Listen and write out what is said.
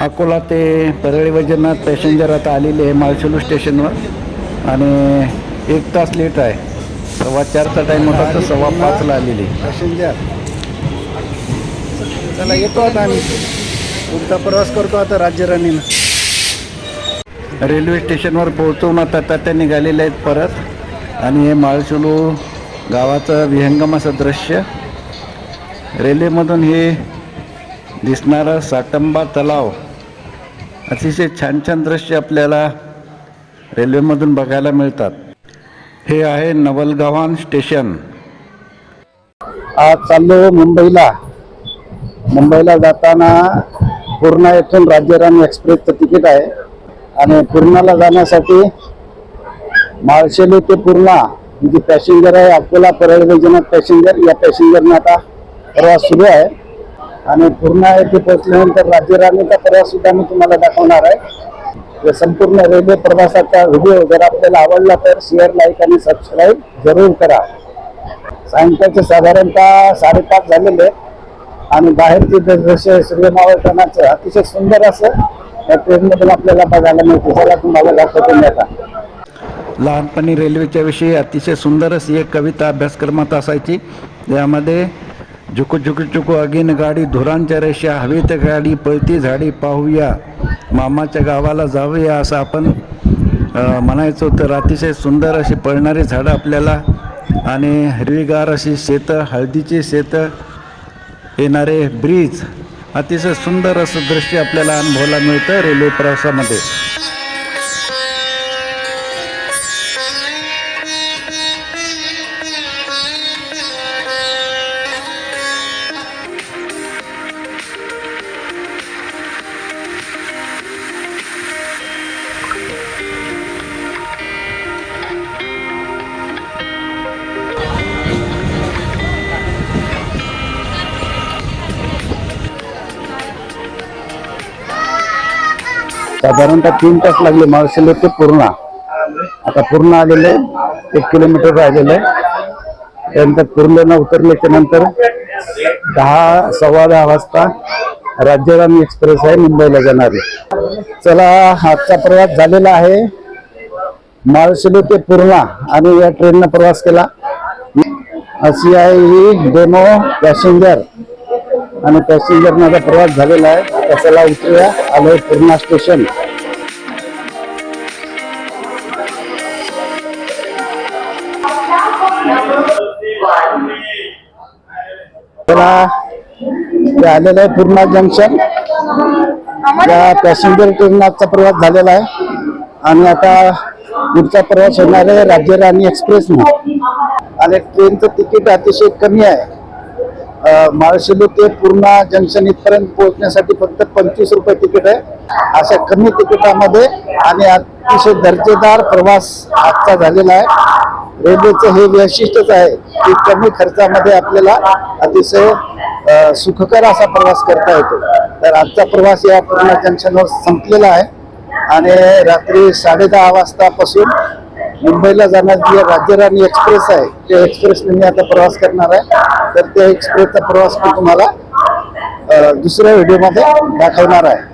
अकोला ते परळी वैजनाथ पॅसेंजर आता आलेले आहे माळशेलू स्टेशनवर. आणि एक तास लेट आहे. सव्वा चारचा टाईम होता तर सव्वा पाचला आलेली. पॅसेंजर. चला येतो आता आम्ही. पुढचा प्रवास करतो आता राज्य राणीनं. रेल्वे स्टेशनवर पोहोचवून आता त्या निघालेले आहेत परत. आणि हे माळशेलू गावाचं विहंगम असं दृश्य. रेल्वेमधून हे दिसणारा साटंबा तलाव. अतिशय छान छान दृश्य आपल्याला रेल्वेमधून बघायला मिळतात. हे आहे नवलगव्हाण स्टेशन. आज चाललो मुंबईला. मुंबईला जाताना पूर्णा येथून राज्यराणी एक्सप्रेसचं तिकीट आहे. आणि पूर्णाला जाण्यासाठी माळशेली ते पूर्णा जी पॅसेंजर आहे अकोला परळ वैजनाथ पॅसेंजर. या पॅसेंजरने आता प्रवास सुरू आहे. आणि पूर्णा येथे पोहोचल्यानंतर राज्यराणीचा प्रवास सुद्धा मी तुम्हाला दाखवणार आहे. या संपूर्ण रेल्वे प्रवासाचा व्हिडिओ जर आपल्याला आवडला तर शेअर लाईक आणि सबस्क्राईब जरूर करा. सायंकाळचे साधारणतः साडेपाच झालेले आणि बाहेरचे जसे दृश्य अतिशय सुंदर असं या ट्रेनमधून आपल्याला बघायला मिळते. त्याला तुम्हाला दाखवतो मी आता. लहानपणी रेल्वेच्या विषयी अतिशय सुंदर अशी एक कविता अभ्यासक्रमात असायची. ज्यामध्ये झुकू झुकू झुकू अगीन गाडी धुरांच्या रेषा हवेत गाडी पळती झाडी पाहूया. मामाच्या गावाला जाऊया असं आपण म्हणायचो तर अतिशय सुंदर अशी पळणारी झाडं आपल्याला आणि हिरवीगार अशी शेतं हळदीची शेतं येणारे ब्रिज. अतिशय सुंदर असं दृश्य आपल्याला अनुभवायला मिळतं रेल्वे प्रवासामध्ये. साधारणतः तीन तास लागले. माळशेले ते पूर्णा. आता पूर्ण आलेले एक किलोमीटर राहिलेलं आहे. त्यानंतर पूर्णला उतरल्याच्या नंतर दहा सव्वा दहा वाजता राज्यराणी एक्सप्रेस आहे मुंबईला जाणारी चला आजचा प्रवास झालेला आहे. माळशेले ते पूर्णा आणि या ट्रेननं प्रवास केला. अशी आहे ही डेमो पॅसेंजर आणि पॅसेंजर माझा प्रवास झालेला आहे. त्याला उतरूया? आलोय पूर्णा स्टेशन. ते आलेलं आहे पूर्णा जंक्शन. या पॅसेंजर ट्रेनचा प्रवास झालेला आहे. आणि आता पुढचा प्रवास होणार आहे राज्यराणी एक्सप्रेसने आणि ट्रेनचं तिकीट अतिशय कमी आहे. माळशेलू ते पूर्णा जंक्शन इथपर्यंत पोहोचण्यासाठी फक्त पंचवीस रुपये तिकीट आहे. अशा कमी तिकिटामध्ये आणि अतिशय दर्जेदार प्रवास आजचा झालेला आहे. रेल्वेचं हे वैशिष्ट्यच आहे की कमी खर्चामध्ये आपल्याला अतिशय सुखकर असा प्रवास करता येतो. तर आजचा प्रवास या पूर्णा जंक्शनवर संपलेला आहे. आणि रात्री साडे दहा वाजतापासून मुंबईला जाणारी जी राज्यराणी एक्सप्रेस आहे त्या एक्सप्रेसने मी आता प्रवास करणार आहे. तर त्या एक्सप्रेसचा प्रवास मी तुम्हाला दुसऱ्या व्हिडिओमध्ये दाखवणार आहे.